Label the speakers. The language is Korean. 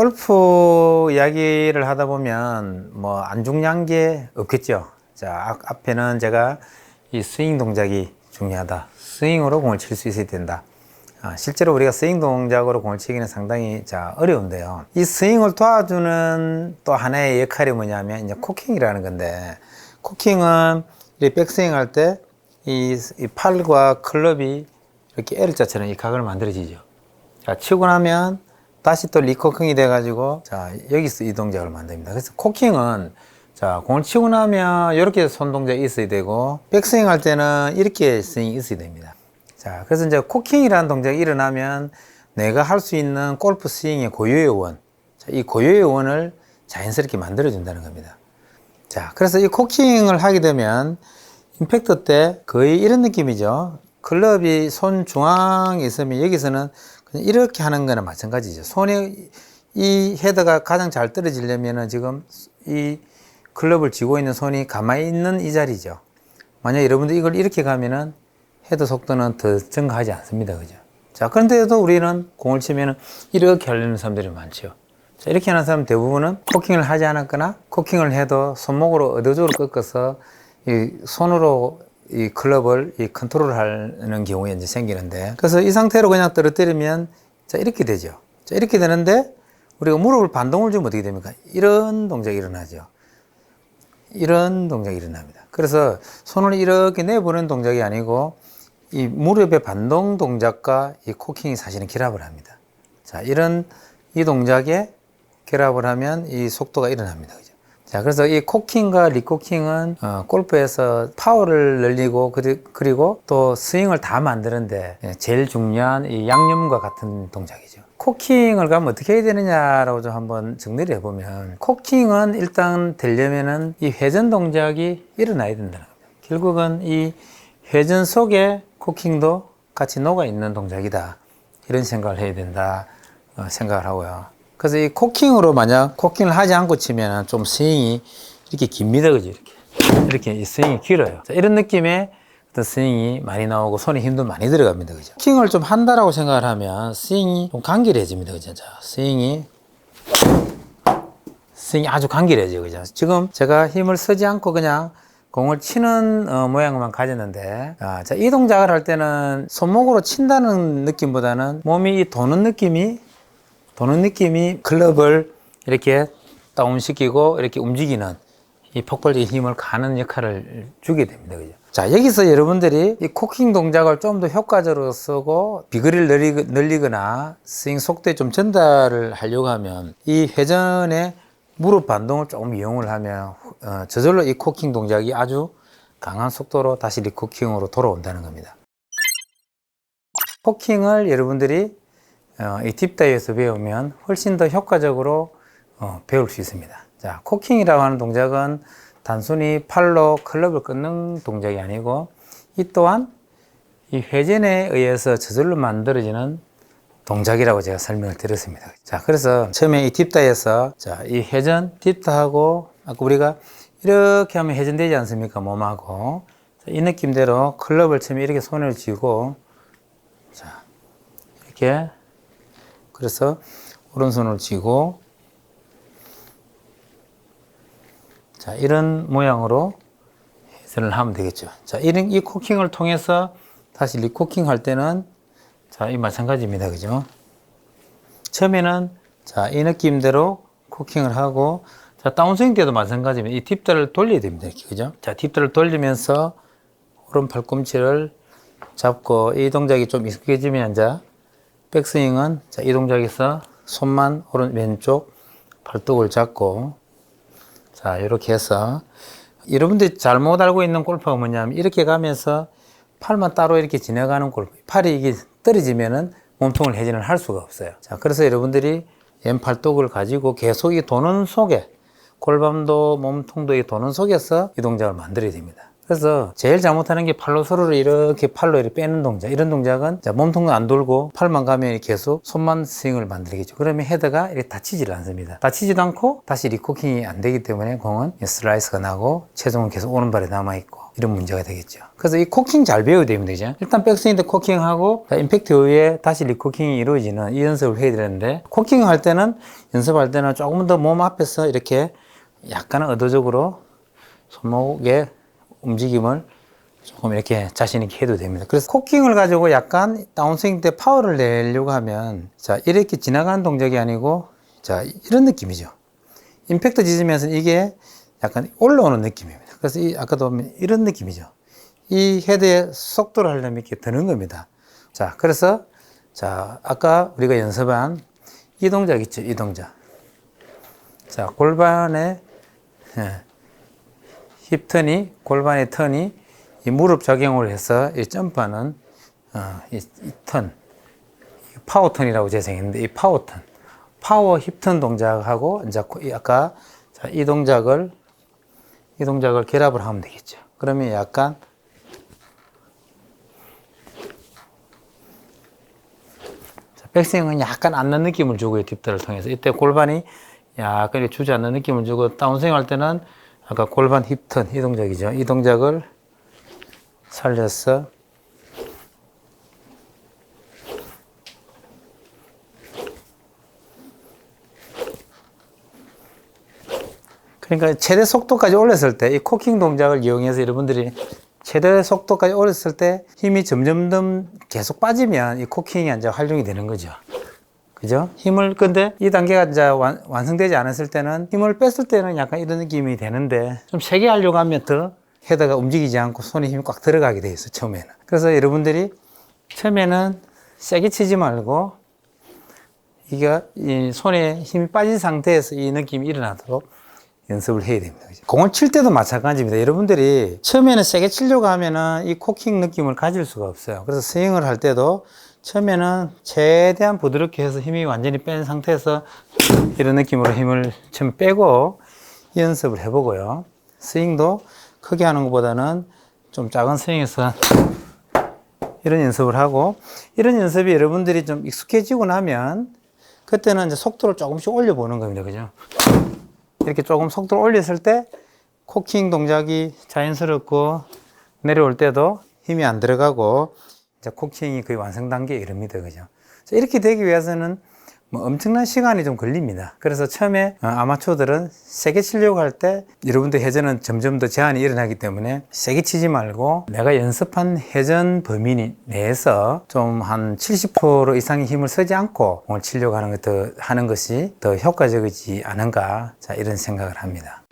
Speaker 1: 골프 이야기를 하다 보면 뭐 안 중요한 게 없겠죠. 자, 앞- 앞에는 제가 이 스윙 동작이 중요하다. 스윙으로 공을 칠 수 있어야 된다. 아, 실제로 우리가 스윙 동작으로 공을 치기는 상당히 자, 어려운데요. 이 스윙을 도와주는 또 하나의 역할이 뭐냐면 이제 코킹이라는 건데 코킹은 이 백스윙 할 때이이 팔과 클럽이 이렇게 L자처럼 이 각을 만들어지죠. 자, 치고 나면 다시 또 리코킹이 돼가지고 자, 여기서 이 동작을 만듭니다. 그래서 코킹은 자, 공을 치고 나면 이렇게 손 동작이 있어야 되고 백스윙 할 때는 이렇게 스윙이 있어야 됩니다. 자, 그래서 이제 코킹이라는 동작이 일어나면 내가 할 수 있는 골프 스윙의 고유의 원, 자, 이 고유의 원을 자연스럽게 만들어준다는 겁니다. 자, 그래서 이 코킹을 하게 되면 임팩트 때 거의 이런 느낌이죠. 클럽이 손 중앙에 있으면 여기서는 이렇게 하는 거나 마찬가지죠. 손에 이 헤드가 가장 잘 떨어지려면은 지금 이 클럽을 쥐고 있는 손이 가만히 있는 이 자리죠. 만약 여러분들 이걸 이렇게 가면은 헤드 속도는 더 증가하지 않습니다. 그죠? 자, 그런데도 우리는 공을 치면은 이렇게 하려는 사람들이 많죠. 자, 이렇게 하는 사람 대부분은 코킹을 하지 않았거나 코킹을 해도 손목으로 의도적으로 꺾어서 이 손으로 이 클럽을 이 컨트롤 하는 경우에 이제 생기는데 그래서 이 상태로 그냥 떨어뜨리면 자, 이렇게 되죠. 자, 이렇게 되는데 우리가 무릎을 반동을 주면 어떻게 됩니까? 이런 동작이 일어나죠. 이런 동작이 일어납니다. 그래서 손을 이렇게 내보는 동작이 아니고 이 무릎의 반동 동작과 이 코킹이 사실은 결합을 합니다. 자, 이런 이 동작에 결합을 하면 이 속도가 일어납니다. 그죠? 자, 그래서 이 코킹과 리코킹은 어, 골프에서 파워를 늘리고 그리- 그리고 또 스윙을 다 만드는데 예, 제일 중요한 이 양념과 같은 동작이죠. 코킹을 가면 어떻게 해야 되느냐라고 좀 한번 정리를 해보면 코킹은 일단 되려면은 이 회전 동작이 일어나야 된다는 겁니다. 결국은 이 회전 속에 코킹도 같이 녹아 있는 동작이다. 이런 생각을 해야 된다 어, 생각을 하고요. 그래서 이 코킹으로 만약 코킹을 하지 않고 치면 좀 스윙이 이렇게 깁니다. 그죠? 이렇게. 이렇게 이 스윙이 길어요. 자, 이런 느낌의 어떤 스윙이 많이 나오고 손에 힘도 많이 들어갑니다. 그죠? 코킹을 좀 한다라고 생각을 하면 스윙이 좀 간결해집니다. 그죠? 자, 스윙이 스윙이 아주 간결해져요. 그죠? 지금 제가 힘을 쓰지 않고 그냥 공을 치는 어, 모양만 가졌는데, 아, 자, 이 동작을 할 때는 손목으로 친다는 느낌보다는 몸이 이 도는 느낌이, 도는 느낌이 클럽을 이렇게 다운시키고 이렇게 움직이는 이 폭발적인 힘을 가는 역할을 주게 됩니다. 그죠? 자, 여기서 여러분들이 이 코킹 동작을 좀 더 효과적으로 쓰고 비거리를 늘리, 늘리거 나 스윙 속도에 좀 전달을 하려고 하면 이 회전의 무릎 반동을 조금 이용을 하면 어, 저절로 이 코킹 동작이 아주 강한 속도로 다시 리코킹으로 돌아온다는 겁니다. 코킹을 여러분들이 어, 이 딥다이에서 배우면 훨씬 더 효과적으로 어, 배울 수 있습니다. 자, 코킹이라고 하는 동작은 단순히 팔로 클럽을 끊는 동작이 아니고 이 또한 이 회전에 의해서 저절로 만들어지는 동작이라고 제가 설명을 드렸습니다. 자, 그래서 처음에 이 딥다에서 자, 이 회전 딥다하고 아까 우리가 이렇게 하면 회전되지 않습니까? 몸하고. 자, 이 느낌대로 클럽을 처음에 이렇게 손을 쥐고 자, 이렇게 그래서 오른손을 쥐고 자, 이런 모양으로 회전을 하면 되겠죠. 자, 이런 이 코킹을 통해서 다시 리코킹 할 때는 자, 이 마찬가지입니다. 그죠? 처음에는 자, 이 느낌대로 코킹을 하고 자, 다운스윙 때도 마찬가지입니다. 이 팁들을 돌려야 됩니다. 이렇게. 그죠? 자, 팁들을 돌리면서 오른 팔꿈치를 잡고 이 동작이 좀 익숙해지면 이제 백스윙은 자, 이 동작에서 손만 오른 왼쪽 팔뚝을 잡고 자, 이렇게 해서 여러분들이 잘못 알고 있는 골프가 뭐냐면 이렇게 가면서 팔만 따로 이렇게 지나가는 골프. 팔이 이게 떨어지면은 몸통을 회전을 할 수가 없어요. 자, 그래서 여러분들이 왼팔뚝을 가지고 계속 이 도는 속에 골반도 몸통도 이 도는 속에서 이 동작을 만들어야 됩니다. 그래서 제일 잘못하는 게 팔로 서로를 이렇게 팔로 이렇게 빼는 동작. 이런 동작은 자, 몸통은 안 돌고 팔만 가면 계속 손만 스윙을 만들겠죠. 그러면 헤드가 이렇게 다치지를 않습니다. 다치지도 않고 다시 리코킹이 안 되기 때문에 공은 슬라이스가 나고 체중은 계속 오른발에 남아있고 이런 문제가 되겠죠. 그래서 이 코킹 잘 배워야 됩니다. 이제. 일단 백스윙 때 코킹하고 자, 임팩트 후에 다시 리코킹이 이루어지는 이 연습을 해야 되는데 코킹 할 때는 연습할 때는 조금 더 몸 앞에서 이렇게 약간 의도적으로 손목의 움직임을 조금 이렇게 자신 있게 해도 됩니다. 그래서 코킹을 가지고 약간 다운스윙 때 파워를 내려고 하면 자 이렇게 지나가는 동작이 아니고 자 이런 느낌이죠. 임팩트 짖으면서 이게 약간 올라오는 느낌입니다. 그래서 이 아까도 보면 이런 느낌이죠. 이 헤드의 속도를 하려면 이렇게 드는 겁니다. 자 그래서 자 아까 우리가 연습한 이 동작 있죠. 이 동작. 자 골반에 예, 힙 턴이 골반의 턴이 이 무릎 작용을 해서 이 점프하는 어, 이, 이 턴, 이 파워 턴이라고 재생했는데 이 파워 턴, 파워 힙 턴 동작하고 이제 아까 자, 이 동작을 이 동작을 결합을 하면 되겠죠. 그러면 약간 자, 백스윙은 약간 앉는 느낌을 주고요, 딥들을 통해서. 이때 골반이 약간 주저앉는 느낌을 주고, 다운스윙 할 때는 아까 골반 힙턴, 이 동작이죠. 이 동작을 살려서 그러니까 최대 속도까지 올렸을 때 이 코킹 동작을 이용해서 여러분들이 최대 속도까지 올렸을 때 힘이 점점점 계속 빠지면 이 코킹이 이제 활용이 되는 거죠. 그죠? 힘을 근데 이 단계가 이제 완, 완성되지 않았을 때는 힘을 뺐을 때는 약간 이런 느낌이 되는데 좀 세게 하려고 하면 더 헤드가 움직이지 않고 손에 힘이 꽉 들어가게 돼 있어 처음에는. 그래서 여러분들이 처음에는 세게 치지 말고 이게 이 손에 힘이 빠진 상태에서 이 느낌이 일어나도록 연습을 해야 됩니다. 공을 칠 때도 마찬가지입니다. 여러분들이 처음에는 세게 치려고 하면은 이 코킹 느낌을 가질 수가 없어요. 그래서 스윙을 할 때도 처음에는 최대한 부드럽게 해서 힘이 완전히 뺀 상태에서 이런 느낌으로 힘을 처음 빼고 연습을 해보고요. 스윙도 크게 하는 것보다는 좀 작은 스윙에서 이런 연습을 하고 이런 연습이 여러분들이 좀 익숙해지고 나면 그때는 이제 속도를 조금씩 올려보는 겁니다. 그죠? 이렇게 조금 속도를 올렸을 때 코킹 동작이 자연스럽고 내려올 때도 힘이 안 들어가고 코킹이 거의 완성 단계에 이릅니다. 그죠? 이렇게 되기 위해서는 뭐 엄청난 시간이 좀 걸립니다. 그래서 처음에 어, 아마추어들은 세게 치려고 할 때 여러분들 회전은 점점 더 제한이 일어나기 때문에 세게 치지 말고 내가 연습한 회전 범위 내에서 좀 한 70% 이상의 힘을 쓰지 않고 공을 치려고 하는 것더 하는 것이 더 효과적이지 않은가 자 이런 생각을 합니다.